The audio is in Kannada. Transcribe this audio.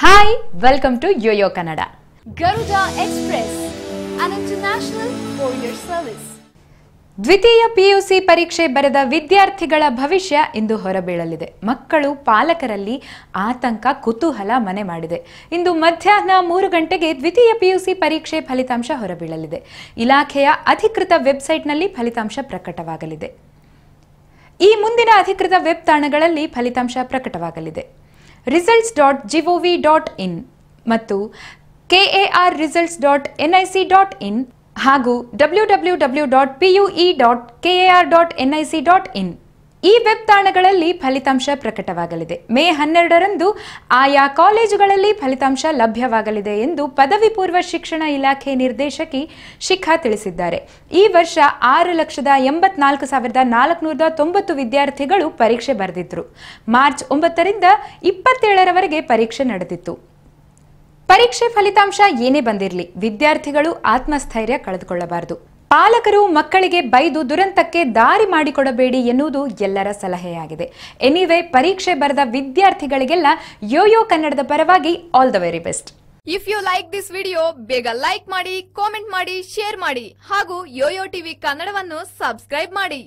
Hi welcome to YoYo Kannada Garuda express international courier service. ದ್ವಿತೀಯ ಪಿಯುಸಿ ಪರೀಕ್ಷೆ ಬರೆದ ವಿದ್ಯಾರ್ಥಿಗಳ ಭವಿಷ್ಯ ಇಂದು ಹೊರಬೀಳಲಿದೆ. ಮಕ್ಕಳು ಪಾಲಕರಲ್ಲಿ ಆತಂಕ ಕುತೂಹಲ ಮನೆ ಮಾಡಿದೆ. ಇಂದು ಮಧ್ಯಾಹ್ನ ಮೂರು ಗಂಟೆಗೆ ದ್ವಿತೀಯ ಪಿಯುಸಿ ಪರೀಕ್ಷೆ ಫಲಿತಾಂಶ ಹೊರಬೀಳಲಿದೆ. ಇಲಾಖೆಯ ಅಧಿಕೃತ ವೆಬ್ಸೈಟ್ನಲ್ಲಿ ಫಲಿತಾಂಶ ಪ್ರಕಟವಾಗಲಿದೆ. ಈ ಮುಂದಿನ ಅಧಿಕೃತ ವೆಬ್ ತಾಣಗಳಲ್ಲಿ ಫಲಿತಾಂಶ ಪ್ರಕಟವಾಗಲಿದೆ. results dot gov dot in ಮತ್ತು KAR results dot NIC dot in ಹಾಗೂ W W W dot PUE dot KAR dot NIC dot in ಈ ವೆಬ್ ತಾಣಗಳಲ್ಲಿ ಫಲಿತಾಂಶ ಪ್ರಕಟವಾಗಲಿದೆ. ಮೇ ಹನ್ನೆರಡರಂದು ಆಯಾ ಕಾಲೇಜುಗಳಲ್ಲಿ ಫಲಿತಾಂಶ ಲಭ್ಯವಾಗಲಿದೆ ಎಂದು ಪದವಿ ಪೂರ್ವ ಶಿಕ್ಷಣ ಇಲಾಖೆ ನಿರ್ದೇಶಕಿ ಶಿಖಾ ತಿಳಿಸಿದ್ದಾರೆ. ಈ ವರ್ಷ ಆರು ಲಕ್ಷದ ಎಂಬತ್ನಾಲ್ಕು ಸಾವಿರದ ನಾಲ್ಕುನೂರ ತೊಂಬತ್ತು ವಿದ್ಯಾರ್ಥಿಗಳು ಪರೀಕ್ಷೆ ಬರೆದಿದ್ರು. ಮಾರ್ಚ್ ಒಂಬತ್ತರಿಂದ ಇಪ್ಪತ್ತೇಳರವರೆಗೆ ಪರೀಕ್ಷೆ ನಡೆದಿತ್ತು. ಪರೀಕ್ಷೆ ಫಲಿತಾಂಶ ಏನೇ ಬಂದಿರಲಿ, ವಿದ್ಯಾರ್ಥಿಗಳು ಆತ್ಮಸ್ಥೈರ್ಯ ಕಳೆದುಕೊಳ್ಳಬಾರದು. ಪಾಲಕರು ಮಕ್ಕಳಿಗೆ ಬೈದು ದುರಂತಕ್ಕೆ ದಾರಿ ಮಾಡಿಕೊಡಬೇಡಿ ಎನ್ನುವುದು ಎಲ್ಲರ ಸಲಹೆಯಾಗಿದೆ. ಎನಿವೆ, ಪರೀಕ್ಷೆ ಬರೆದ ವಿದ್ಯಾರ್ಥಿಗಳಿಗೆಲ್ಲ ಯೋಯೋ ಕನ್ನಡದ ಪರವಾಗಿ all the very best if you like this video ಬೇಗ ಲೈಕ್ ಮಾಡಿ ಕಾಮೆಂಟ್ ಮಾಡಿ ಶೇರ್ ಮಾಡಿ ಹಾಗೂ ಯೋಯೋ ಟಿವಿ ಕನ್ನಡವನ್ನು ಸಬ್ಸ್ಕ್ರೈಬ್ ಮಾಡಿ.